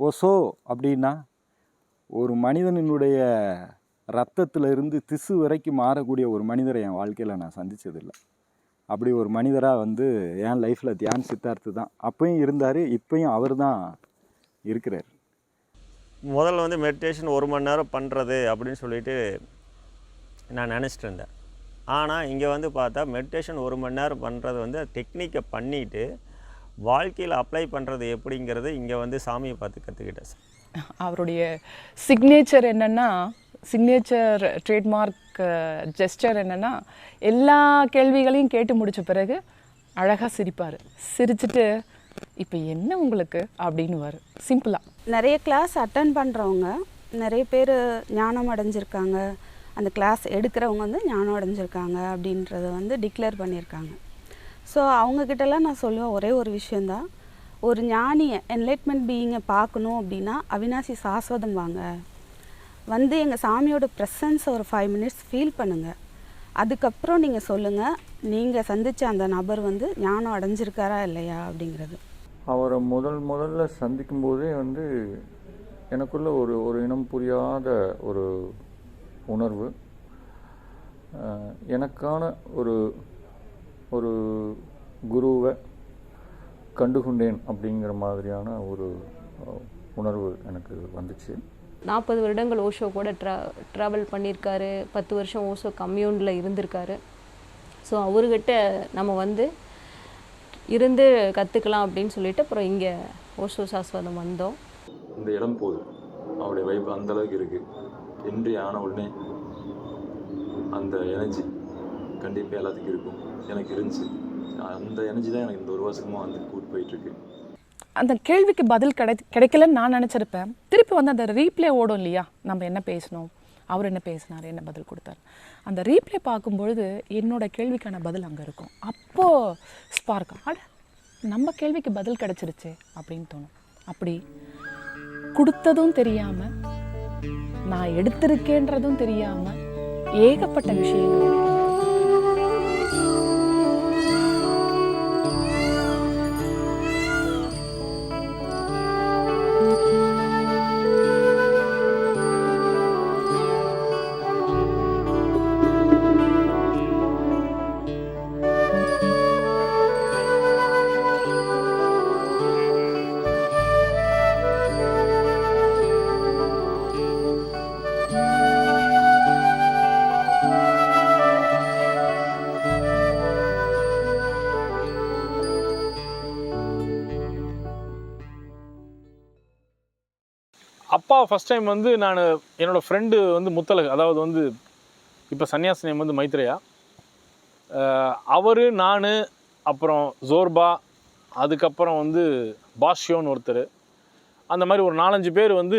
ஒசோ அப்படின்னா ஒரு மனிதனினுடைய ரத்தத்துல இருந்து திசு வரைக்கும் மாறக்கூடிய ஒரு மனிதரை என் வாழ்க்கையில் நான் சந்தித்ததில்லை அப்படி ஒரு மனிதராக வந்து என் லைஃப்பில் தியான் சித்தார்த்து தான். அப்பயும் இருந்தார் இப்பயும் அவர் தான் இருக்கிறார். முதல்ல வந்து மெடிடேஷன் ஒரு மணி நேரம் பண்ணுறது அப்படின்னு சொல்லிட்டு நான் நினச்சிட்டு இருந்தேன். ஆனால் இங்கே வந்து பார்த்தா மெடிடேஷன் ஒரு மணி நேரம் பண்ணுறது வந்து டெக்னிக்கை பண்ணிவிட்டு வாழ்க்கையில் அப்ளை பண்ணுறது எப்படிங்கிறது இங்கே வந்து சாமியை பார்த்து கற்றுக்கிட்டேன் சார். அவருடைய சிக்னேச்சர் என்னன்னா சிக்னேச்சர் ட்ரேட்மார்க் ஜெஸ்டர் என்னன்னா எல்லா கேள்விகளையும் கேட்டு முடிச்ச பிறகு அழகாக சிரிப்பார். சிரிச்சிட்டு இப்போ என்ன உங்களுக்கு? அப்படின்னு சிம்பிளாக நிறைய கிளாஸ் அட்டன் பண்ணுறவங்க நிறைய பேர் ஞானம் அடைஞ்சிருக்காங்க. அந்த கிளாஸ் எடுக்கிறவங்க வந்து ஞானம் அடைஞ்சிருக்காங்க அப்படின்றத வந்து டிக்ளேர் பண்ணியிருக்காங்க. ஸோ அவங்கக்கிட்டலாம் நான் சொல்லுவேன் ஒரே ஒரு விஷயந்தான் ஒரு ஞானியை என்லைட்மெண்ட் பீயிங்கை பார்க்கணும் அப்படின்னா அவினாசி சாஸ்வதம் வாங்க. வந்து எங்கள் சாமியோட ப்ரெசன்ஸை ஒரு ஃபைவ் மினிட்ஸ் ஃபீல் பண்ணுங்கள் அதுக்கப்புறம் நீங்கள் சொல்லுங்கள் நீங்கள் சந்தித்த அந்த நபர் வந்து ஞானம் அடைஞ்சிருக்காரா இல்லையா அப்படிங்கிறது. அவரை முதல் முதல்ல சந்திக்கும் போதே வந்து எனக்குள்ள ஒரு ஒரு இனம் புரியாத ஒரு உணர்வு. எனக்கான ஒரு ஒரு குருவை கண்டுகொண்டேன் அப்படிங்கிற மாதிரியான ஒரு உணர்வு எனக்கு வந்துச்சு. நாற்பது வருடங்கள் ஓஷோ கூட ட்ரா ட்ராவல் பண்ணியிருக்காரு. பத்து வருஷம் ஓஷோ கம்யூனில் இருந்திருக்காரு. ஸோ அவர்கிட்ட நம்ம வந்து இருந்து கற்றுக்கலாம் அப்படின்னு சொல்லிட்டு அப்புறம் இங்கே ஓஷோ சாஸ்வதம் வந்தோம். இந்த இடம் போதும். அவருடைய வைப் அந்த அளவுக்கு இருக்கு. என்ட்ரி ஆன உடனே அந்த எனர்ஜி கண்டிப்பாக எல்லாத்துக்கும் இருக்கும். எனக்கு இருந்துச்சு. அந்த எனர்ஜி தான் எனக்கு இந்த ஒரு வருஷமா வந்து கூட்டு போயிட்டு அந்த கேள்விக்கு பதில் கிடை கிடைக்கலன்னு நான் நினச்சிருப்பேன். திருப்பி வந்து அந்த ரீப்ளே ஓடும் இல்லையா? நம்ம என்ன பேசணும்? அவர் என்ன பேசினார்? என்ன பதில் கொடுத்தாரு? அந்த ரீப்ளே பார்க்கும்பொழுது என்னோட கேள்விக்கான பதில் அங்கே இருக்கும். அப்போது ஸ்பார்க் அட நம்ம கேள்விக்கு பதில் கிடைச்சிருச்சே அப்படின்னு தோணும். அப்படி கொடுத்ததும் தெரியாமல் நான் எடுத்திருக்கேன்றதும் தெரியாமல் ஏகப்பட்ட விஷயங்கள் ஆக்சுவலாக ஃபஸ்ட் டைம் வந்து நான் என்னோடய ஃப்ரெண்டு வந்து முத்தலகு அதாவது வந்து இப்போ சன்னியாசி நேம் வந்து மைத்ரேயா. அவர் நான் அப்புறம் ஜோர்பா அதுக்கப்புறம் வந்து பாஷ்யோன்னு ஒருத்தர். அந்த மாதிரி ஒரு நாலஞ்சு பேர் வந்து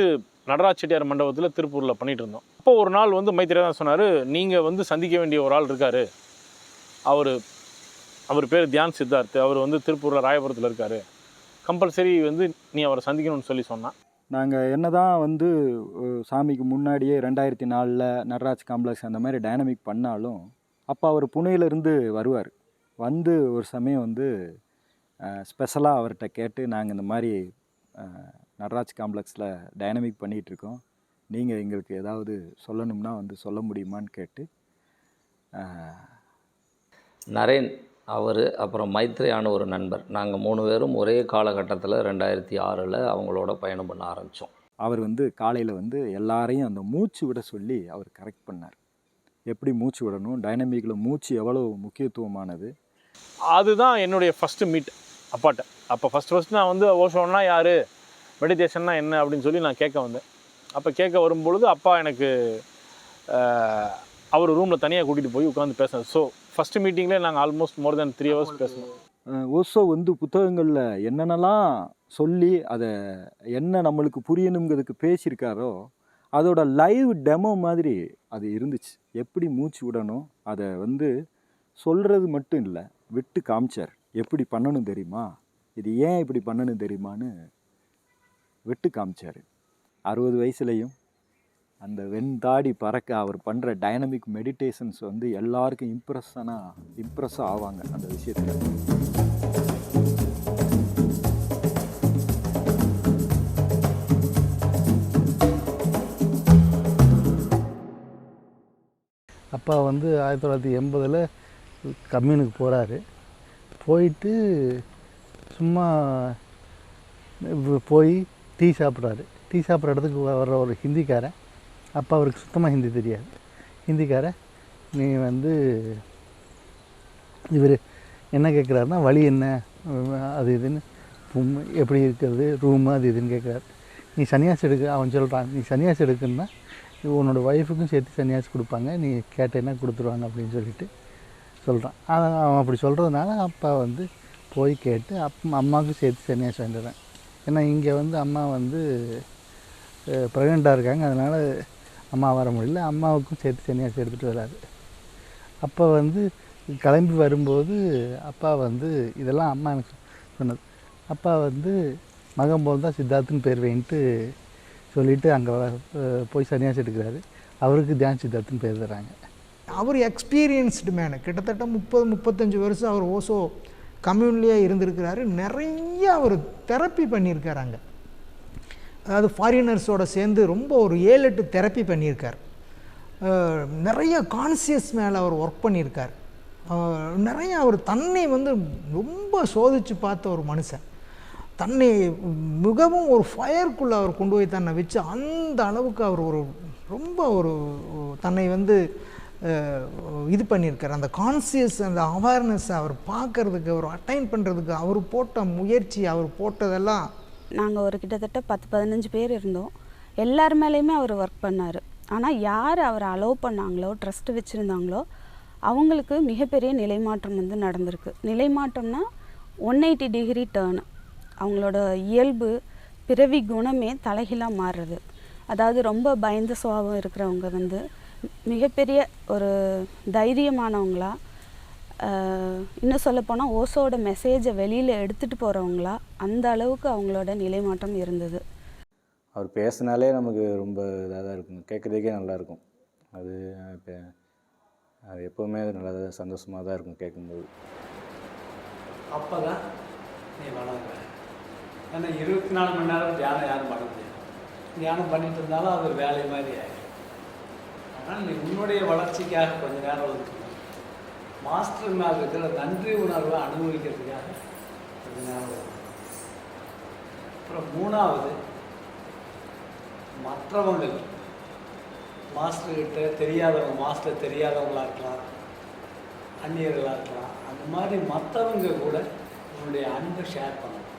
நடராஜ் செட்டியார் மண்டபத்தில் திருப்பூரில் பண்ணிகிட்டு இருந்தோம் அப்போ ஒரு நாள் வந்து மைத்ரேயா தான் சொன்னார் நீங்கள் வந்து சந்திக்க வேண்டிய ஒரு ஆள் இருக்கார். அவர் அவர் பேர் தியான் சித்தார்த். அவர் வந்து திருப்பூரில் ராயபுரத்தில் இருக்கார். கம்பல்சரி வந்து நீ அவரை சந்திக்கணும்னு சொல்லி சொன்னான். நாங்கள் என்ன தான் வந்து சாமிக்கு முன்னாடியே ரெண்டாயிரத்தி நாலில் நடராஜ் காம்ப்ளெக்ஸ் அந்த மாதிரி டைனமிக் பண்ணாலும் அப்போ அவர் புனேலேருந்து வருவார். வந்து ஒரு சமயம் வந்து ஸ்பெஷலாக அவர்கிட்ட கேட்டு நாங்கள் இந்த மாதிரி நடராஜ் காம்ப்ளெக்ஸில் டைனமிக் பண்ணிகிட்ருக்கோம். நீங்கள் எங்களுக்கு ஏதாவது சொல்லணும்னா வந்து சொல்ல முடியுமான்னு கேட்டு நரேன் அவர் அப்புறம் மைத்ரேயான ஒரு நண்பர். நாங்கள் மூணு பேரும் ஒரே காலகட்டத்தில் ரெண்டாயிரத்தி ஆறில் அவங்களோட பயணம் பண்ண ஆரம்பித்தோம் அவர் வந்து காலையில் வந்து எல்லாரையும் அந்த மூச்சு விட சொல்லி அவர் கரெக்ட் பண்ணார். எப்படி மூச்சு விடணும் டைனமிக்கில் மூச்சு எவ்வளோ முக்கியத்துவமானது? அதுதான் என்னுடைய ஃபஸ்ட்டு மீட் அப்பாட்ட. அப்போ ஃபஸ்ட் ஃபஸ்ட் நான் வந்து ஓஷோன்னா யார்? மெடிடேஷன்னா என்ன? அப்படின்னு சொல்லி நான் கேட்க வந்தேன். அப்போ கேட்க வரும்பொழுது அப்பா எனக்கு அவர் ரூமில் தனியாக கூட்டிகிட்டு போய் உட்காந்து பேசினது ஸோ ஃபஸ்ட்டு மீட்டிங்லேயே நாங்கள் almost more than three hours பேசணும் ஓசோ வந்து புத்தகங்களில் என்னென்னலாம் சொல்லி அதை என்ன நம்மளுக்கு புரியணுங்கிறதுக்கு பேசியிருக்காரோ அதோட லைவ் டெமோ மாதிரி அது இருந்துச்சு. எப்படி மூச்சு விடணும் அதை வந்து சொல்கிறது மட்டும் இல்லை விட்டு காமிச்சார். எப்படி பண்ணணும் தெரியுமா? இது ஏன் இப்படி பண்ணணும் தெரியுமான்னு விட்டு காமிச்சார். அறுபது வயசுலேயும் அந்த வெண்தாடி பறக்க அவர் பண்ணுற டைனமிக் மெடிடேஷன்ஸ் வந்து எல்லாருக்கும் இம்ப்ரெஷனாக இம்ப்ரெஸ்ஸாக ஆவாங்க அந்த விஷயத்தில். அப்பா வந்து ஆயிரத்தி தொள்ளாயிரத்தி எண்பதில் கம்யூனுக்கு போகிறாரு போயிட்டு சும்மா போய் டீ சாப்பிட்றாரு. டீ சாப்பிட்ற இடத்துக்கு வர்ற ஒரு ஹிந்திக்காரன். அப்பா அவருக்கு சுத்தமாக ஹிந்தி தெரியாது. ஹிந்திக்காரன் நீ வந்து இவர் என்ன கேட்குறாருன்னா வழி என்ன? அது இதுன்னு எப்படி இருக்கிறது? ரூமு அது இதுன்னு கேட்குறாரு நீ சன்னியாசி எடுக்க அவன் சொல்கிறான் நீ சன்னியாசி எடுக்குன்னா உன்னோட ஒய்ஃபுக்கும் சேர்த்து சன்னியாசி கொடுப்பாங்க. நீ கேட்டேன்னா கொடுத்துருவாங்க? அப்படின்னு சொல்லிட்டு சொல்கிறான் அவன் அவன் அப்படி சொல்கிறதுனால அப்பா வந்து போய் கேட்டு அப் அம்மாவுக்கும் சேர்த்து சன்னியாசி வந்துடுறேன் ஏன்னா இங்கே வந்து அம்மா வந்து ப்ரெக்னெண்ட்டாக இருக்காங்க. அதனால் அம்மா வர முடியல. அம்மாவுக்கும் சேர்த்து சன்னியாசி எடுத்துகிட்டு வராரு. அப்போ வந்து கிளம்பி வரும்போது அப்பா வந்து இதெல்லாம் அம்மா எனக்கு சொன்னது. அப்பா வந்து மகன் போல் தான் சித்தார்த்துன்னு பேர் வேண்ட்டு சொல்லிவிட்டு அங்கே போய் சன்னியாசி எடுக்கிறாரு அவருக்கு தியான் சித்தார்த்துன்னு பேர் தராங்க. அவர் எக்ஸ்பீரியன்ஸ்டு மேனு. கிட்டத்தட்ட முப்பது முப்பத்தஞ்சு வருஷம் அவர் ஓசோ கம்யூன்லேயே இருந்திருக்கிறாரு. நிறைய அவர் தெரப்பி பண்ணியிருக்காரு அங்கே. அதாவது ஃபாரினர்ஸோடு சேர்ந்து ரொம்ப ஒரு ஏழு எட்டு தெரப்பி பண்ணியிருக்கார் நிறைய கான்சியஸ் மேலே அவர் ஒர்க் பண்ணியிருக்கார். நிறைய அவர் தன்னை வந்து ரொம்ப சோதித்து பார்த்த ஒரு மனுஷன். தன்னை மிகவும் ஒரு ஃபயருக்குள்ளே அவர் கொண்டு போய் தன்னை வச்சு அந்த அளவுக்கு அவர் ஒரு ரொம்ப ஒரு தன்னை வந்து இது பண்ணியிருக்கார். அந்த கான்சியஸ் அந்த அவேர்னஸ் அவர் பார்க்கறதுக்கு அவர் அட்டைன் பண்ணுறதுக்கு அவர் போட்ட முயற்சி அவர் போட்டதெல்லாம் நாங்கள் ஒரு கிட்டத்தட்ட பத்து பதினஞ்சு பேர் இருந்தோம். எல்லார் மேலேயுமே அவர் ஒர்க் பண்ணார். ஆனால் யார் அவரை அலோவ் பண்ணாங்களோ ட்ரஸ்ட் வச்சுருந்தாங்களோ அவங்களுக்கு மிகப்பெரிய நிலைமாற்றம் வந்து நடந்திருக்கு. நிலைமாற்றம்னா ஒன் எயிட்டி டிகிரி டேர்னு அவங்களோட இயல்பு பிறவி குணமே தலைகீழாக மாறுறது. அதாவது ரொம்ப பயந்த சுவாபம் இருக்கிறவங்க வந்து மிகப்பெரிய ஒரு தைரியமானவங்களாக இன்னும் சொல்லப்போனால் ஓசோட மெசேஜை வெளியில் எடுத்துகிட்டு போகிறவங்களா அந்த அளவுக்கு அவங்களோட நிலைமாற்றம் இருந்தது. அவர் பேசினாலே நமக்கு ரொம்ப இதாக தான் இருக்கும். கேட்குறதுக்கே நல்லாயிருக்கும் அது இப்போ அது எப்போவுமே அது நல்லா தான் சந்தோஷமாக தான் இருக்கும் கேட்கும்போது. அப்போ தான் நீ வளர்ற ஏன்னா இருபத்தி நாலு மணி நேரம் தியானம் யாரும் பண்ண முடியாது. தியானம் பண்ணிட்டு இருந்தாலும் அது ஒரு வேலை மாதிரி ஆயிடும். ஆனால் நீ உன்னுடைய வளர்ச்சிக்காக கொஞ்ச நேரம் ஒதுக்கணும் மாஸ்டர் மேல் இருக்கிற நன்றி உணர்வை அனுபவிக்கிறதுக்காக கொஞ்ச நேரம் அப்புறம் மூணாவது மற்றவங்கள் மாஸ்டர்கிட்ட தெரியாதவங்க மாஸ்டர் தெரியாதவங்களாக இருக்கலாம் அந்நியர்களாக இருக்கலாம் அந்த மாதிரி மற்றவங்க கூட உன்னுடைய அன்பை ஷேர் பண்ணணும்.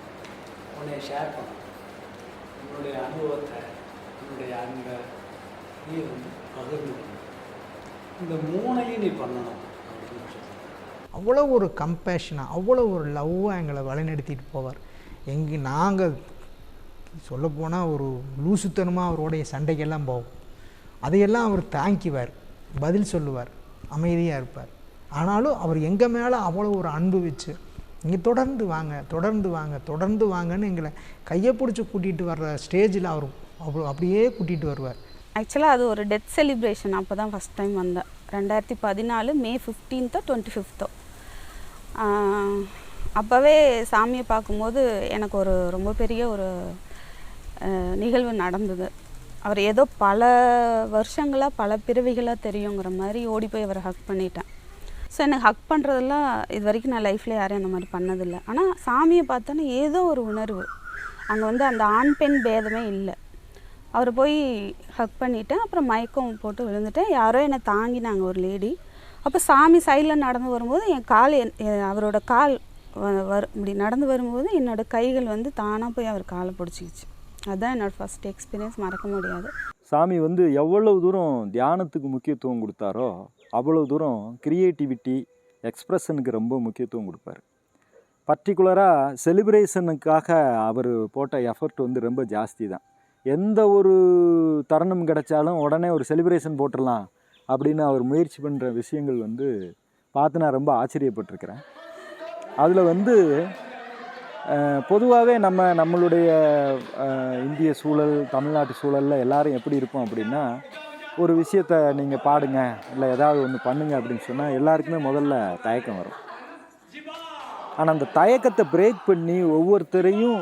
உன்னை ஷேர் பண்ணணும். உன்னுடைய அனுபவத்தை உன்னுடைய அன்பை நீ வந்து பகிர்ந்து இந்த மூணையும் நீ பண்ணணும். அவ்வளோ ஒரு கம்பேஷனாக அவ்வளோ ஒரு லவ்வாக எங்களை வழிநடத்திட்டு போவார். எங்கே நாங்கள் சொல்லப்போனால் ஒரு லூசுத்தனமாக அவருடைய சண்டைக்கெல்லாம் போவோம். அதையெல்லாம் அவர் தாங்கிக்குவார். பதில் சொல்லுவார். அமைதியாக இருப்பார். ஆனாலும் அவர் எங்கள் மேலே அவ்வளோ ஒரு அன்பு வச்சு நீங்கள் தொடர்ந்து வாங்க தொடர்ந்து வாங்க தொடர்ந்து வாங்கன்னு எங்களை கையை பிடிச்சி கூட்டிகிட்டு வர்ற ஸ்டேஜில் அவர் அவ்வளோ அப்படியே கூட்டிகிட்டு வருவார். ஆக்சுவலாக அது ஒரு டெத் செலிப்ரேஷன் அப்போ தான் ஃபஸ்ட் டைம் வந்தேன். ரெண்டாயிரத்தி பதினாலு மே ஃபிஃப்டீன்த்தோ டுவெண்ட்டி ஃபிஃப்த்தோ அப்போவே சாமியை பார்க்கும்போது எனக்கு ஒரு ரொம்ப பெரிய ஒரு நிகழ்வு நடந்தது. அவர் ஏதோ பல வருஷங்களாக பல பிறவிகளாக தெரியுங்கிற மாதிரி ஓடி போய் அவரை ஹக் பண்ணிட்டேன். ஸோ எனக்கு ஹக் பண்ணுறதெல்லாம் இது வரைக்கும் நான் லைஃப்பில் யாரும் அந்த மாதிரி பண்ணதில்லை. ஆனால் சாமியை பார்த்தோன்னே ஏதோ ஒரு உணர்வு. அங்கே வந்து அந்த ஆண் பெண் பேதமே இல்லை. அவரை போய் ஹக் பண்ணிட்டேன் அப்புறம் மயக்கம் போட்டு விழுந்துட்டேன் யாரோ என்னை தாங்கினாங்க ஒரு லேடி அப்போ சாமி சைடில் நடந்து வரும்போது என் கால் என் அவரோட கால் வ- வரு இப்படி நடந்து வரும்போது என்னோடய கைகள் வந்து தானாக போய் அவர் காலை பிடிச்சிக்கிச்சு. அதுதான் என்னோடய ஃபஸ்ட் எக்ஸ்பீரியன்ஸ் மறக்க முடியாது. சாமி வந்து எவ்வளவு தூரம் தியானத்துக்கு முக்கியத்துவம் கொடுத்தாரோ அவ்வளவு தூரம் கிரியேட்டிவிட்டி எக்ஸ்ப்ரெஷனுக்கு ரொம்ப முக்கியத்துவம் கொடுப்பாரு. பர்டிகுலராக செலிப்ரேஷனுக்காக அவர் போட்ட எஃபர்ட் வந்து ரொம்ப ஜாஸ்தி தான். எந்த ஒரு தருணம் கிடைச்சாலும் உடனே ஒரு செலிப்ரேஷன் போட்டுடலாம் அப்படின்னு அவர் முயற்சி பண்ணுற விஷயங்கள் வந்து பார்த்து நான் ரொம்ப ஆச்சரியப்பட்டிருக்கிறேன். அதில் வந்து பொதுவாகவே நம்ம நம்மளுடைய இந்திய சூழல் தமிழ்நாட்டு சூழலில் எல்லோரும் எப்படி இருப்போம் அப்படின்னா ஒரு விஷயத்த நீங்கள் பாடுங்க இல்லை ஏதாவது ஒன்று பண்ணுங்க அப்படின்னு சொன்னால் எல்லாருக்குமே முதல்ல தயக்கம் வரும். ஆனால் அந்த தயக்கத்தை பிரேக் பண்ணி ஒவ்வொருத்தரையும்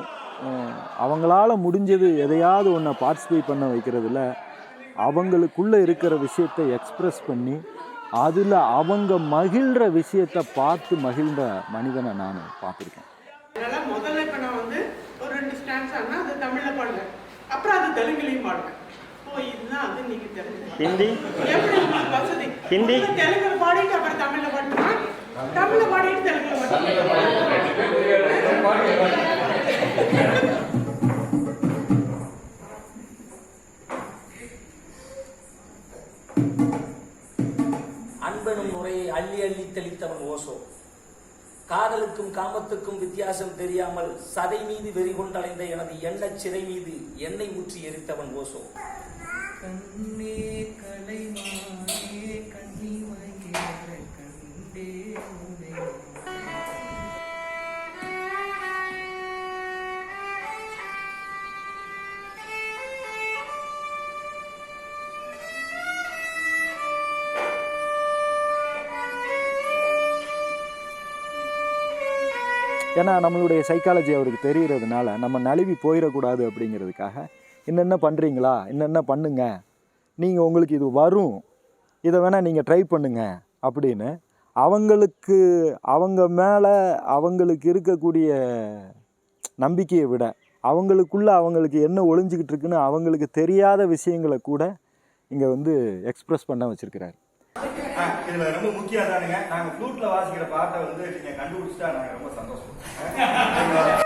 அவங்களால முடிஞ்சது எதையாவது ஒன்றை பார்ட்டிசிபேட் பண்ண வைக்கிறதுல அவங்களுக்குள்ளே இருக்கிற விஷயத்தை எக்ஸ்ப்ரெஸ் பண்ணி அதில் அவங்க மகிழ்கிற விஷயத்தை பார்த்து மகிழ்ந்த மனிதனை நான் பார்த்துருக்கேன். அதனால முதல்ல இப்போ நான் வந்து ஒரு ரெண்டு ஸ்டாண்ட்ஸ் ஆனால் அது தமிழில் பாடுவேன். அப்புறம் அது தெலுங்குலையும் பாடுவேன். ஓ இதுதான் அது நீங்க தெரிஞ்சு ஹிந்தி? எப்படி உங்களுக்கு வசதி? ஹிந்தி? தெலுங்குல பாடிட்டு அப்புறம் தமிழ்ல பாட்டுமா தமிழ்ல பாடிட்டு தெலுங்குல பாட்டு. அன்பனும் முறையை அள்ளி அள்ளி தெளித்தவன் ஓசோ. காதலுக்கும் காமத்துக்கும் வித்தியாசம் தெரியாமல் சதை மீது வெறி கொண்டடைந்த எனது எண்ண சிறை மீது எண்ணெய் ஊற்றி எரித்தவன் ஓசோ. கண்ணே கலைமானே ஏன்னா நம்மளுடைய சைக்காலஜி அவருக்கு தெரிகிறதுனால நம்ம நழுவி போயிடக்கூடாது அப்படிங்கிறதுக்காக என்னென்ன பண்ணுறீங்களா என்னென்ன பண்ணுங்க? நீங்கள் உங்களுக்கு இது வரும். இதை வேணால் நீங்கள் ட்ரை பண்ணுங்க. அப்படின்னு அவங்களுக்கு அவங்க மேலே அவங்களுக்கு இருக்கக்கூடிய நம்பிக்கையை விட அவங்களுக்குள்ளே அவங்களுக்கு என்ன ஒளிஞ்சிக்கிட்டு இருக்குன்னு அவங்களுக்கு தெரியாத விஷயங்களை கூட இங்கே வந்து எக்ஸ்ப்ரெஸ் பண்ண வச்சுருக்கிறாரு. இதுல ரொம்ப முக்கியம் தானுங்க நாங்க ஃப்ளூட்ல வாசிக்கிற பாட்டை வந்து நீங்க கண்டுபிடிச்சிட்டா நாங்க ரொம்ப சந்தோஷம்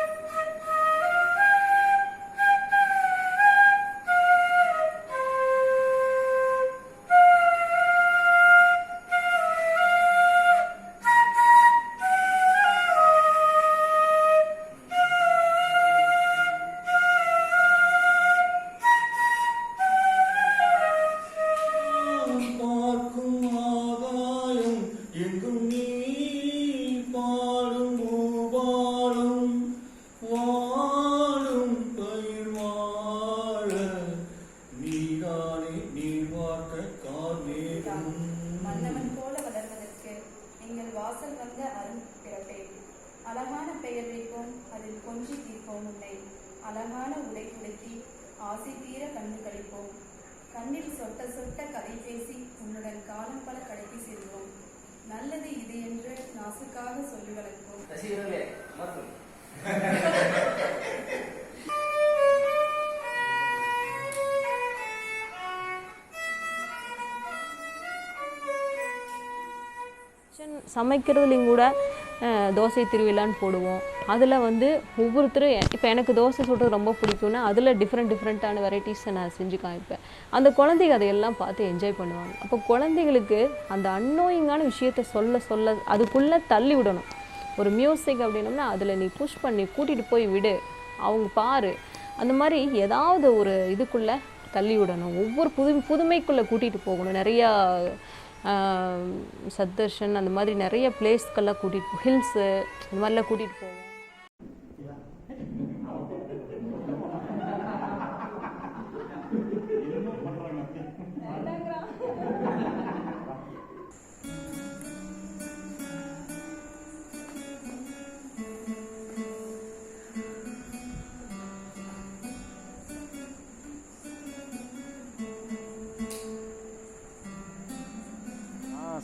எங்கள் வாசல் வந்த அருண் பிறப்பே அழகான பெயர் வைப்போம் அதில் கொஞ்சி தீர்ப்போம் உன்னை. அழகான உடை உடுத்தி ஆசை தீர கண்டு கழிப்போம். கண்ணில் சொட்ட சொட்ட கதை பேசி உன்னுடன் காலம் பல கடைக்கு செல்வோம். நல்லது இது என்று நாசுக்காக சொல்லி வளர்ப்போம். சமைக்கிறதுலையும் கூட தோசை திருவிழான்னு போடுவோம். அதில் வந்து ஒவ்வொருத்தரும் இப்போ எனக்கு தோசை சுடுறது ரொம்ப பிடிக்கும்னா அதில் டிஃப்ரெண்ட் டிஃப்ரெண்ட்டான வெரைட்டிஸை நான் செஞ்சு காமிப்பேன். அந்த குழந்தைங்க அதையெல்லாம் பார்த்து என்ஜாய் பண்ணுவாங்க. அப்போ குழந்தைகளுக்கு அந்த அன்னோயிங்கான விஷயத்த சொல்ல சொல்ல அதுக்குள்ளே தள்ளி விடணும். ஒரு மியூசிக் அப்படின்னம்னா அதில் நீ புஷ் பண்ணி கூட்டிகிட்டு போய் விடு. அவங்க பாரு. அந்த மாதிரி ஏதாவது ஒரு இதுக்குள்ளே தள்ளி விடணும். ஒவ்வொரு புது புதுமைக்குள்ளே கூட்டிகிட்டு போகணும். நிறையா சத்தர்ஷன் அந்த மாதிரி நிறைய பிளேஸ்க்கெல்லாம் கூட்டிகிட்டு ஹில்ஸு இந்த மாதிரிலாம் கூட்டிகிட்டு போவோம்.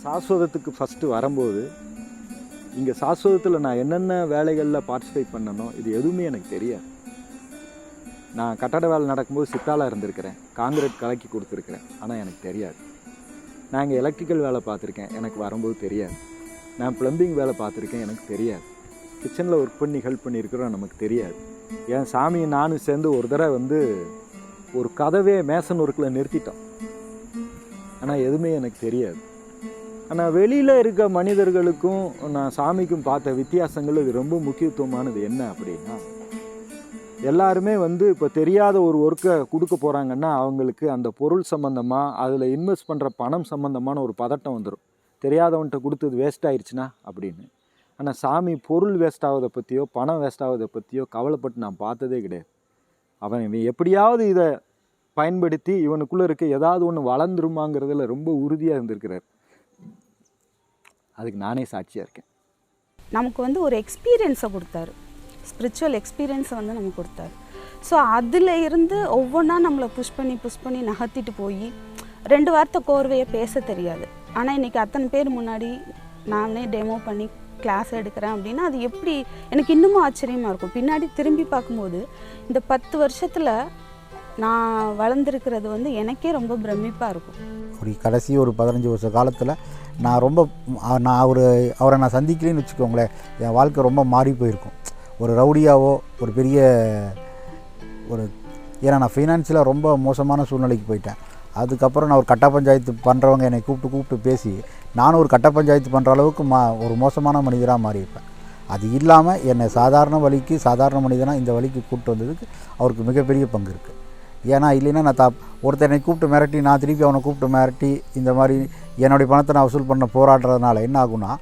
சாஸ்வதத்துக்கு ஃபஸ்ட்டு வரும்போது இங்கே சாஸ்வதத்தில் நான் என்னென்ன வேலைகளில் பார்ட்டிசிபேட் பண்ணனோ இது எதுவுமே எனக்கு தெரியாது. நான் கட்டட வேலை நடக்கும்போது சித்தாலாக இருந்திருக்கிறேன். காங்கிரீட் கலக்கி கொடுத்துருக்குறேன். ஆனால் எனக்கு தெரியாது. நான் இங்கே எலக்ட்ரிக்கல் வேலை பார்த்துருக்கேன். எனக்கு வரும்போது தெரியாது. நான் ப்ளம்பிங் வேலை பார்த்துருக்கேன். எனக்கு தெரியாது. கிச்சனில் ஒர்க் பண்ணி ஹெல்ப் பண்ணியிருக்கிறோம். நமக்கு தெரியாது. என் சாமியை நானும் சேர்ந்து ஒரு தடவை வந்து ஒரு கதவே மேசன் ஒர்க்கில் நிறுத்திட்டோம். ஆனால் எதுவுமே எனக்கு தெரியாது. ஆனால் வெளியில் இருக்க மனிதர்களுக்கும் நான் சாமிக்கும் பார்த்த வித்தியாசங்கள் இது ரொம்ப முக்கியத்துவமானது என்ன அப்படின்னா எல்லாருமே வந்து இப்போ தெரியாத ஒரு ஒர்க்கை கொடுக்க போகிறாங்கன்னா அவங்களுக்கு அந்த பொருள் சம்மந்தமாக அதில் இன்வெஸ்ட் பண்ணுற பணம் சம்மந்தமான ஒரு பதட்டம் வந்துடும் தெரியாதவன்கிட்ட கொடுத்தது வேஸ்ட் ஆயிடுச்சுன்னா அப்படின்னு. ஆனால் சாமி பொருள் வேஸ்ட் ஆவதை பற்றியோ பணம் வேஸ்ட் ஆவதை பற்றியோ கவலைப்பட்டு நான் பார்த்ததே கிடையாது. அவன் இவன் எப்படியாவது இதை பயன்படுத்தி இவனுக்குள்ளே இருக்க ஏதாவது ஒன்று வளர்ந்துருமாங்கிறதுல ரொம்ப உறுதியாக இருந்திருக்கிறார். அதுக்கு நானே சாட்சியாக இருக்கேன். நமக்கு வந்து ஒரு எக்ஸ்பீரியன்ஸை கொடுத்தாரு. ஸ்பிரிச்சுவல் எக்ஸ்பீரியன்ஸை வந்து நமக்கு கொடுத்தாரு. ஸோ அதில் இருந்து ஒவ்வொன்றா நம்மளை புஷ் பண்ணி புஷ் பண்ணி நகர்த்திட்டு போய் ரெண்டு வார்த்தை கோர்வையை பேச தெரியாது. ஆனால் இன்றைக்கி அத்தனை பேர் முன்னாடி நானே டெமோ பண்ணி கிளாஸ் எடுக்கிறேன் அப்படின்னா அது எப்படி எனக்கு இன்னமும் ஆச்சரியமாக இருக்கும். பின்னாடி திரும்பி பார்க்கும்போது இந்த பத்து வருஷத்தில் நான் வளர்ந்துருக்கிறது வந்து எனக்கே ரொம்ப பிரமிப்பாக இருக்கும். ஒரு கடைசி ஒரு பதினஞ்சு வருஷ காலத்தில் நான் ரொம்ப நான் அவர் அவரை நான் சந்திக்கலன்னு வச்சுக்கோங்களேன் என் வாழ்க்கை ரொம்ப மாறி போயிருக்கும். ஒரு ரவுடியாவோ ஒரு பெரிய ஒரு ஏன்னா நான் ஃபைனான்சியலாக ரொம்ப மோசமான சூழ்நிலைக்கு போயிட்டேன். அதுக்கப்புறம் நான் ஒரு கட்ட பஞ்சாயத்து பண்ணுறவங்க என்னை கூப்பிட்டு கூப்பிட்டு பேசி நானும் ஒரு கட்ட பஞ்சாயத்து பண்ணுற அளவுக்கு மா ஒரு மோசமான மனிதராக மாறியிருப்பேன். அது இல்லாமல் என்னை சாதாரண வழிக்கு சாதாரண மனிதனாக இந்த வழிக்கு கூப்பிட்டு வந்ததுக்கு அவருக்கு மிகப்பெரிய பங்கு இருக்குது ஏன்னா இல்லைன்னா நான் தா ஒருத்தர் என்னை கூப்பிட்டு மிரட்டி நான் திருப்பி அவனை கூப்பிட்டு மிரட்டி இந்த மாதிரி என்னுடைய பணத்தை நான் வசூல் பண்ண போராடுறதுனால என்ன ஆகும்னா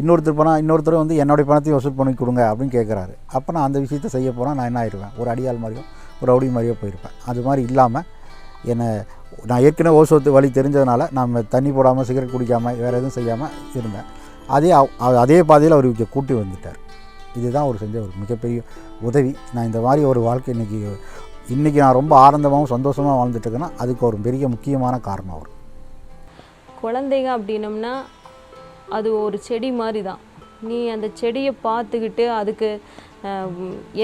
இன்னொருத்தர் பணம் இன்னொருத்தர் வந்து என்னுடைய பணத்தையும் வசூல் பண்ணி கொடுங்க அப்படின்னு கேட்குறாரு அப்போ நான் அந்த விஷயத்தை செய்ய போனால் நான் என்ன ஆயிடுவேன் ஒரு அடியாள் மாதிரியோ ஒரு ரவுடி மாதிரியோ போயிருப்பேன். அது மாதிரி இல்லாமல் என்னை நான் ஏற்கனவே ஓசோத்து வழி தெரிஞ்சதுனால நான் தண்ணி போடாமல் சிகரெட் குடிக்காமல் வேறு எதுவும் செய்யாமல் இருந்தேன். அதே அதே பாதையில் அவர் இங்கே கூட்டி வந்துட்டார். இதுதான் அவர் செஞ்ச ஒரு மிகப்பெரிய உதவி. நான் இந்த மாதிரி ஒரு வாழ்க்கை இன்றைக்கி இன்றைக்கி நான் ரொம்ப ஆனந்தமாகவும் சந்தோஷமாக வாழ்ந்துட்டுருக்கேன்னா அதுக்கு ஒரு பெரிய முக்கியமான காரணம் அவர். குழந்தைங்க அப்படின்னம்னா அது ஒரு செடி மாதிரி தான் நீ அந்த செடியை பார்த்துக்கிட்டு அதுக்கு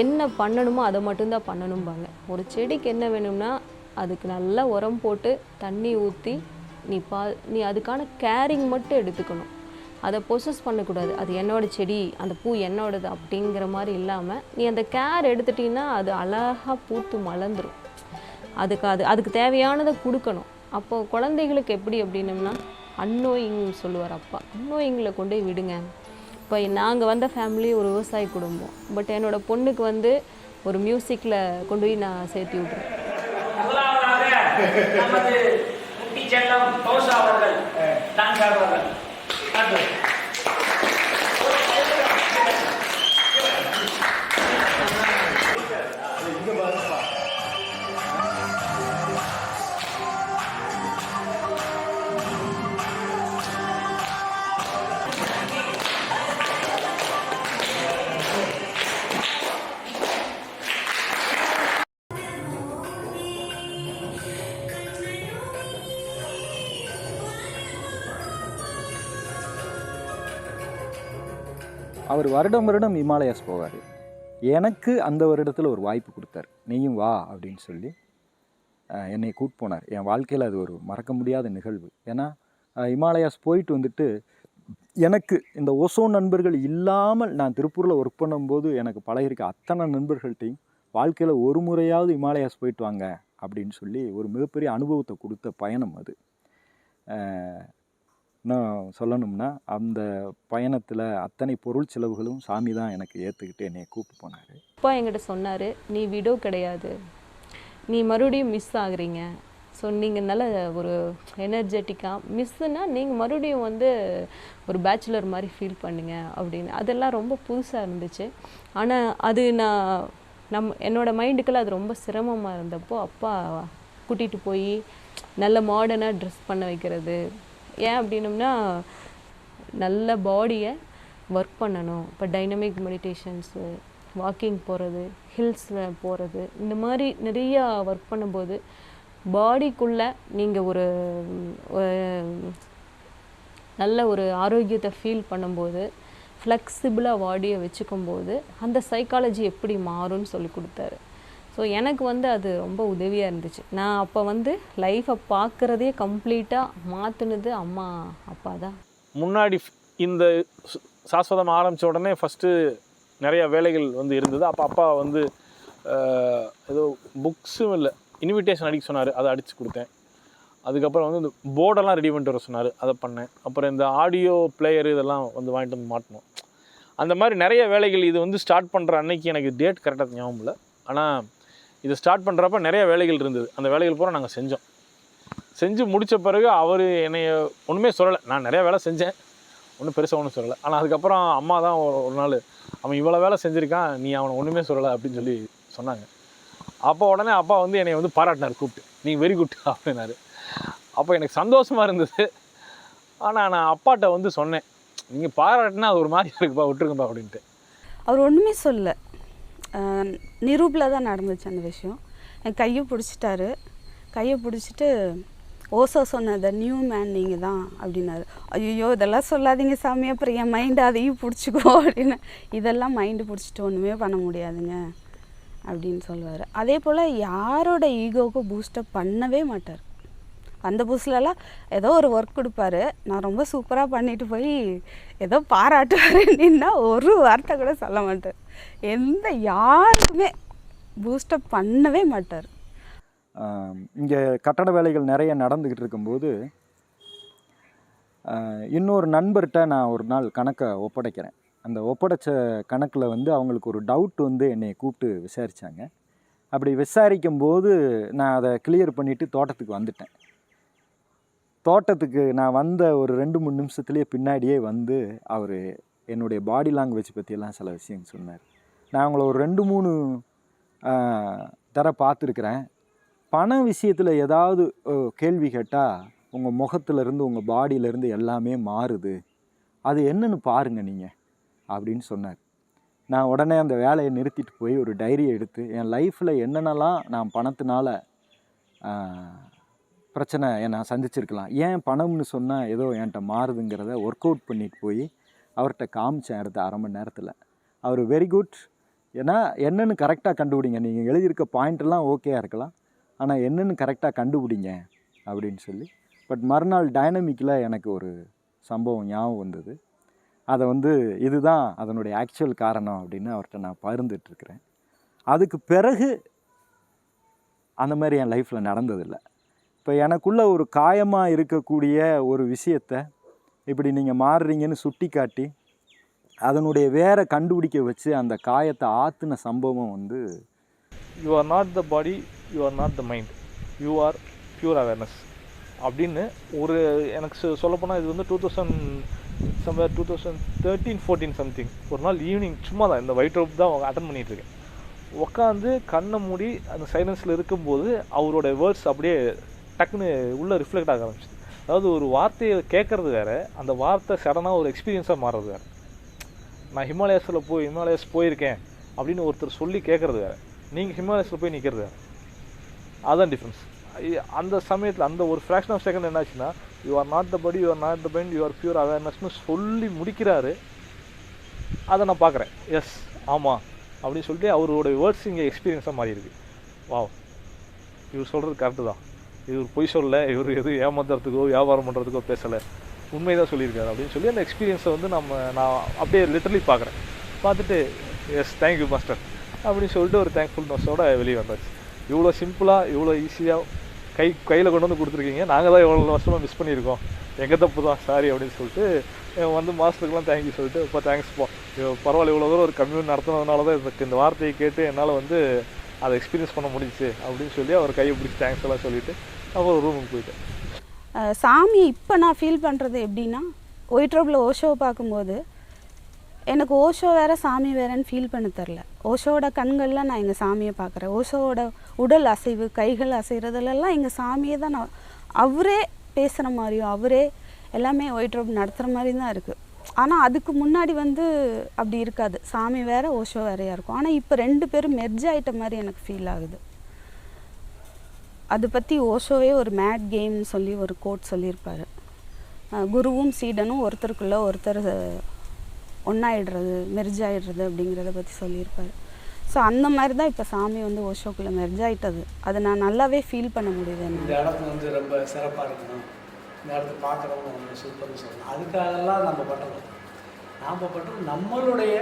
என்ன பண்ணணுமோ அதை மட்டும்தான் பண்ணணும்பாங்க. ஒரு செடிக்கு என்ன வேணும்னா அதுக்கு நல்லா உரம் போட்டு தண்ணி ஊற்றி நீ பா நீ அதுக்கான கேரிங் மட்டும் எடுத்துக்கணும். அதை பொசஸ் பண்ணக்கூடாது. அது என்னோட செடி அந்த பூ என்னோடது அப்படிங்கிற மாதிரி இல்லாமல் நீ அந்த கேர் எடுத்துட்டீங்கன்னா அது அழகாக பூத்து மலர்ந்துடும் அதுக்கு அது அதுக்கு தேவையானதை கொடுக்கணும். அப்போ குழந்தைகளுக்கு எப்படி அப்படின்னம்னா அன்னோயிங் சொல்லுவார் அப்பா. அன்னோயிங்கில் கொண்டு போய் விடுங்க. இப்போ நாங்கள் வந்த ஃபேமிலி ஒரு விவசாய குடும்பம். பட் என்னோட பொண்ணுக்கு வந்து ஒரு மியூசிக்கில் கொண்டு போய் நான் சேர்த்து விட்றேன். முதலாவதாக நமது குட்டி செல்லம் தோசா அவர்கள் அவர் வருடம் வருடம் இமாலயாஸ் போவார். எனக்கு அந்த வருடத்தில் ஒரு வாய்ப்பு கொடுத்தாரு. நீயும் வா அப்படின்னு சொல்லி என்னை கூட்டு போனார். என் வாழ்க்கையில் அது ஒரு மறக்க முடியாத நிகழ்வு. ஏன்னா இமாலயாஸ் போயிட்டு வந்துட்டு எனக்கு இந்த ஓசோன் நண்பர்கள் இல்லாமல் நான் திருப்பூரில் ஒர்க் பண்ணும்போது எனக்கு பழகிருக்க அத்தனை நண்பர்கள்ட்டையும் வாழ்க்கையில் ஒரு முறையாவது இமாலயாஸ் போயிட்டு வாங்க அப்படின்னு சொல்லி ஒரு மிகப்பெரிய அனுபவத்தை கொடுத்த பயணம் அது. இன்னும் சொல்லணும்னா அந்த பயணத்தில் அத்தனை பொருள் செலவுகளும் சாமி தான் எனக்கு ஏற்றுக்கிட்டு என்னை கூப்பிட்டு போனார். அப்பா என்கிட்ட சொன்னார் நீ விடோ கிடையாது. நீ மறுபடியும் மிஸ் ஆகுறீங்க. ஸோ நீங்கள் நல்ல ஒரு எனர்ஜெட்டிக்காக மிஸ்ஸுன்னா நீங்கள் மறுபடியும் வந்து ஒரு பேச்சுலர் மாதிரி ஃபீல் பண்ணுங்க அப்படின்னு. அதெல்லாம் ரொம்ப புதுசாக இருந்துச்சு. ஆனால் அது நான் நம் என்னோடய மைண்டுக்கெல்லாம் அது ரொம்ப சிரமமாக இருந்தப்போ அப்பா கூட்டிகிட்டு போய் நல்ல மாடர்னாக ட்ரெஸ் பண்ண வைக்கிறது ஏன் அப்படின்னம்னா நல்ல பாடியை ஒர்க் பண்ணணும். இப்போ டைனமிக் மெடிடேஷன்ஸு வாக்கிங் போகிறது ஹில்ஸில் போகிறது இந்த மாதிரி நிறையா ஒர்க் பண்ணும்போது பாடிக்குள்ளே நீங்கள் ஒரு ஒரு நல்ல ஒரு ஆரோக்கியத்தை ஃபீல் பண்ணும்போது ஃப்ளெக்சிபிளாக பாடியை வச்சுக்கும்போது அந்த சைக்காலஜி எப்படி மாறும்னு சொல்லி கொடுத்தாரு. ஸோ எனக்கு வந்து அது ரொம்ப உதவியாக இருந்துச்சு. நான் அப்போ வந்து லைஃப்பை பார்க்குறதே கம்ப்ளீட்டாக மாற்றினது அம்மா அப்பா தான். முன்னாடி இந்த சாஸ்வதம் ஆரம்பித்த உடனே ஃபஸ்ட்டு நிறையா வேலைகள் வந்து இருந்தது. அப்போ அப்பா வந்து ஏதோ புக்ஸும் இல்லை இன்விடேஷன் அடிக்க சொன்னார். அதை அடித்து கொடுத்தேன். அதுக்கப்புறம் வந்து இந்த போர்டெல்லாம் ரெடி பண்ணிட்டு வர சொன்னார். அதை பண்ணேன். அப்புறம் இந்த ஆடியோ பிளேயர் இதெல்லாம் வந்து வாங்கிட்டு வந்து மாட்டணும் அந்த மாதிரி நிறைய வேலைகள் இது வந்து ஸ்டார்ட் பண்ணுற அன்னைக்கு எனக்கு டேட் கரெக்டாக ஞாபகம் இல்லை. ஆனால் இது ஸ்டார்ட் பண்ணுறப்ப நிறைய வேலைகள் இருந்தது. அந்த வேலைகள் பூரா நாங்கள் செஞ்சோம். செஞ்சு முடித்த பிறகு அவர் என்னைய ஒன்றுமே சொல்லலை. நான் நிறையா வேலை செஞ்சேன். ஒன்றும் பெருசாக ஒன்றும் சொல்லலை. ஆனால் அதுக்கப்புறம் அம்மா தான் ஒரு ஒரு நாள் அவன் இவ்வளோ வேலை செஞ்சுருக்கான். நீ அவனை ஒன்றுமே சொல்லலை அப்படின்னு சொல்லி சொன்னாங்க. அப்போ உடனே அப்பா வந்து என்னை வந்து பாராட்டினார் கூப்பிட்டு. நீ வெரி குட் அப்படின்னாரு. அப்போ எனக்கு சந்தோஷமாக இருந்தது. ஆனால் நான் அப்பாட்ட வந்து சொன்னேன் நீங்கள் பாராட்டினா அது ஒரு மாதிரி இருக்குப்பா விட்டுருங்கப்பா அப்படின்ட்டு. அவர் ஒன்றுமே சொல்லலை. நிரூபில் தான் நடந்துச்சு அந்த விஷயம். என் கையை பிடிச்சிட்டாரு. கையை பிடிச்சிட்டு ஓசோ சொன்னதை நியூ மேன் நீங்கள் தான் அப்படின்னாரு. ஐயோ இதெல்லாம் சொல்லாதீங்க சாமி அப்புறம் என் மைண்டு அதையும் பிடிச்சிக்கோ அப்படின்னு. இதெல்லாம் மைண்டு பிடிச்சிட்டு ஒன்றுமே பண்ண முடியாதுங்க அப்படின்னு சொல்லுவார். அதே போல் யாரோட ஈகோவுக்கு பூஸ்டப் பண்ணவே மாட்டார். அந்த புதுசுலலாம் ஏதோ ஒரு ஒர்க் கொடுப்பாரு. நான் ரொம்ப சூப்பராக பண்ணிட்டு போய் ஏதோ பாராட்டுவார். நின்னா ஒரு வார்த்தை கூட சொல்ல மாட்டேன் எந்த யாருக்குமே பூஸ்டப் பண்ணவே மாட்டார். இங்கே கட்டட வேலைகள் நிறைய நடந்துக்கிட்டு இருக்கும்போது இன்னொரு நண்பர்கிட்ட நான் ஒரு நாள் கணக்கை ஒப்படைக்கிறேன். அந்த ஒப்படைச்ச கணக்கில் வந்து அவங்களுக்கு ஒரு டவுட் வந்து என்னை கூப்பிட்டு விசாரித்தாங்க அப்படி விசாரிக்கும் போது நான் அதை கிளியர் பண்ணிவிட்டு தோட்டத்துக்கு வந்துட்டேன். தோட்டத்துக்கு நான் வந்த ஒரு ரெண்டு மூணு நிமிஷத்துலேயே பின்னாடியே வந்து அவர் என்னுடைய பாடி லாங்குவேஜ் பற்றியெல்லாம் சில விஷயம் சொன்னார். நான் அவங்கள ஒரு ரெண்டு மூணு தர பார்த்துருக்குறேன். பண விஷயத்தில் ஏதாவது கேள்வி கேட்டால் உங்கள் முகத்துலேருந்து உங்கள் பாடியிலேருந்து எல்லாமே மாறுது. அது என்னன்னு பாருங்கள் நீங்கள் அப்படின்னு சொன்னார். நான் உடனே அந்த வேலையை நிறுத்திட்டு போய் ஒரு டைரியை எடுத்து என் லைஃப்பில் என்னென்னலாம் நான் பணத்தினால பிரச்சனை நான் சந்திச்சிருக்கலாம். ஏன் பணம்னு சொன்னால் ஏதோ என்கிட்ட மாறுதுங்கிறத ஒர்க் அவுட் பண்ணிட்டு போய் அவர்கிட்ட காமிச்சேன் அடுத்த அரை மணி நேரத்தில். அவர் வெரி குட் ஏன்னா என்னென்னு கரெக்டாக கண்டுபிடிங்க. நீங்கள் எழுதியிருக்க பாயிண்ட்லாம் ஓகேயாக இருக்கலாம். ஆனால் என்னென்னு கரெக்டாக கண்டுபிடிங்க அப்படின்னு சொல்லி. பட் மறுநாள் டைனமிக்கில் எனக்கு ஒரு சம்பவம் ஞாபகம் வந்தது. அதை வந்து இதுதான் அதனுடைய ஆக்சுவல் காரணம் அப்படின்னு அவர்கிட்ட நான் பகிர்ந்துட்டுருக்கிறேன் அதுக்கு பிறகு அந்த மாதிரி என் லைஃப்பில் நடந்ததில்லை. இப்போ எனக்குள்ளே ஒரு காயமாக இருக்கக்கூடிய ஒரு விஷயத்த இப்படி நீங்கள் மாறுறீங்கன்னு சுட்டி காட்டி அதனுடைய வேற கண்டுபிடிக்க வச்சு அந்த காயத்தை ஆற்றுன சம்பவம் வந்து you are not the body you are not the mind you are pure awareness அப்படின்னு ஒரு எனக்கு சொல்லப்போனால் இது வந்து two thousand somewhere two thousand thirteen fourteen something ஒரு நாள் ஈவினிங் சும்மா தான் இந்த ஒயிட் ரோப் தான் அட்டன் பண்ணிகிட்டு இருக்கேன் உட்காந்து கண்ணை மூடி அந்த சைலன்ஸில் இருக்கும்போது அவரோட வேர்ட்ஸ் அப்படியே டக்குன்னு உள்ளே ரிஃப்ளெக்ட் ஆக ஆரம்பிச்சிது. அதாவது ஒரு வார்த்தையை கேட்குறது வேறு அந்த வார்த்தை சடனாக ஒரு எக்ஸ்பீரியன்ஸாக மாறுறது வேறு. நான் ஹிமாலயாஸில் போய் ஹிமாலயாஸ் போயிருக்கேன் அப்படின்னு ஒருத்தர் சொல்லி கேட்குறது வேற. நீங்கள் ஹிமாலயாஸில் போய் நிற்கிறது வேறு. அதான் டிஃப்ரென்ஸ் அந்த சமயத்தில் அந்த ஒரு ஃப்ராக்ஷன் ஆஃப் செகண்ட் என்னாச்சுன்னா you are not the body you are not the mind you are pure அவேர்னஸ்னு சொல்லி முடிக்கிறாரு. அதை நான் பார்க்குறேன். எஸ் ஆமாம் அப்படின்னு சொல்லிட்டு அவரோட வேர்ட்ஸ் இங்கே எக்ஸ்பீரியன்ஸாக மாறி இருக்கு வாவ் இவர் சொல்கிறது கரெக்டு தான். இவர் பொய் சொல்ல இவர் எதுவும் ஏமாத்துறதுக்கோ வியாபாரம் பண்ணுறதுக்கோ பேசலை. உண்மை தான் சொல்லியிருக்காரு அப்படின்னு சொல்லி அந்த எக்ஸ்பீரியன்ஸை வந்து நம்ம நான் அப்படியே லிட்டரலி பார்க்குறேன். பார்த்துட்டு எஸ் தேங்க்யூ மாஸ்டர் அப்படின்னு சொல்லிட்டு ஒரு தேங்க்ஃபுல்னஸோட வெளியே வந்தாச்சு. இவ்வளோ சிம்பிளாக இவ்வளோ ஈஸியாக கை கையில் கொண்டு வந்து கொடுத்துருக்கீங்க. நாங்கள் தான் எவ்வளோ வருஷமாக மிஸ் பண்ணியிருக்கோம். எங்கள் தப்பு தான்? சாரி அப்படின்னு சொல்லிட்டு வந்து மாஸ்டருக்குலாம் தேங்க்யூ சொல்லிட்டு இப்போ தேங்க்ஸ் போ. பரவாயில்ல இவ்வளோ தூரம் ஒரு கம்யூன் நடத்துனதுனால தான் இதுக்கு இந்த வார்த்தையை கேட்டு என்னால் வந்து அதை எக்ஸ்பீரியன்ஸ் பண்ண முடிஞ்சிச்சு. அப்படின்னு சொல்லி அவர் கையை பிடிச்சி தேங்க்ஸ் எல்லாம் சொல்லிவிட்டு அப்புறம் ரூமுக்கு போயிட்டேன். சாமி இப்போ நான் ஃபீல் பண்ணுறது எப்படின்னா ஒயிட் ரோப்பில் ஓஷோவை பார்க்கும்போது எனக்கு ஓஷோ வேற சாமி வேறன்னு ஃபீல் பண்ண தெரில. ஓஷோவோட கண்களில் நான் எங்கள் சாமியை பார்க்குறேன். ஓஷோவோட உடல் அசைவு கைகள் அசைகிறதுலலாம் எங்கள் சாமியை தான் நான் அவரே பேசுகிற மாதிரியும் அவரே எல்லாமே ஒயிட் ரோப் நடத்துகிற மாதிரி தான் இருக்குது ஆனால் அதுக்கு முன்னாடி வந்து அப்படி இருக்காது. சாமி வேற ஓஷோ வேறையாக இருக்கும். ஆனால் இப்போ ரெண்டு பேரும் மெர்ஜ் ஆகிட்ட மாதிரி எனக்கு ஃபீல் ஆகுது. அதை பற்றி ஓஷோவே ஒரு மேட் கேம்னு சொல்லி ஒரு கோட் சொல்லியிருப்பார். குருவும் சீடனும் ஒருத்தருக்குள்ளே ஒருத்தர் ஒன்றாயிடுறது மெர்ஜ் ஆயிடுறது அப்படிங்கிறத பற்றி சொல்லியிருப்பார். ஸோ அந்த மாதிரி தான் இப்போ சாமி வந்து ஓஷோக்குள்ளே மெர்ஜ் ஆயிட்டது. அதை நான் நல்லாவே ஃபீல் பண்ண முடியுது இந்த இடத்துல வந்து ரொம்ப சிறப்பாக இருக்கணும். இந்த இடத்த பார்க்குறவங்க சூப்பர்னு சொல்லணும். அதுக்காகலாம் நம்ம பண்ணுறோம் நாம் பண்ணுறது நம்மளுடைய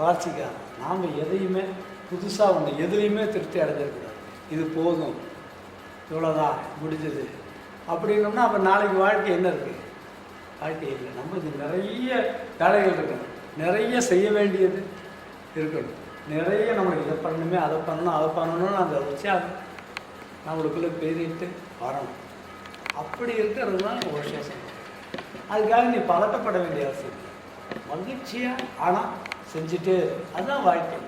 வளர்ச்சிக்காக. நாம் எதையுமே புதுசாக ஒன்று எதுலேயுமே திருப்தி அடைஞ்சிருக்கூடாது இது போதும். இவ்வளோதான் முடிஞ்சது. அப்படின்னோம்னா அப்போ நாளைக்கு வாழ்க்கை என்ன இருக்குது வாழ்க்கை இல்லை. நம்மளுக்கு நிறைய வேலைகள் இருக்கணும். நிறைய செய்ய வேண்டியது இருக்கணும். நிறைய நம்மளுக்கு இதை பண்ணணுமே அதை பண்ணணும் அதை பண்ணணும்னு அந்த உற்சாகம் நம்மளுக்குள்ளே பெருகிட்டு வரணும். அப்படி இருக்கிறது தான் ஒரு சேஷம் அதுக்காக நீ பதட்டப்பட வேண்டிய அவசியம் மகிழ்ச்சியாக ஆனால் செஞ்சுட்டு அதுதான் வாழ்க்கை.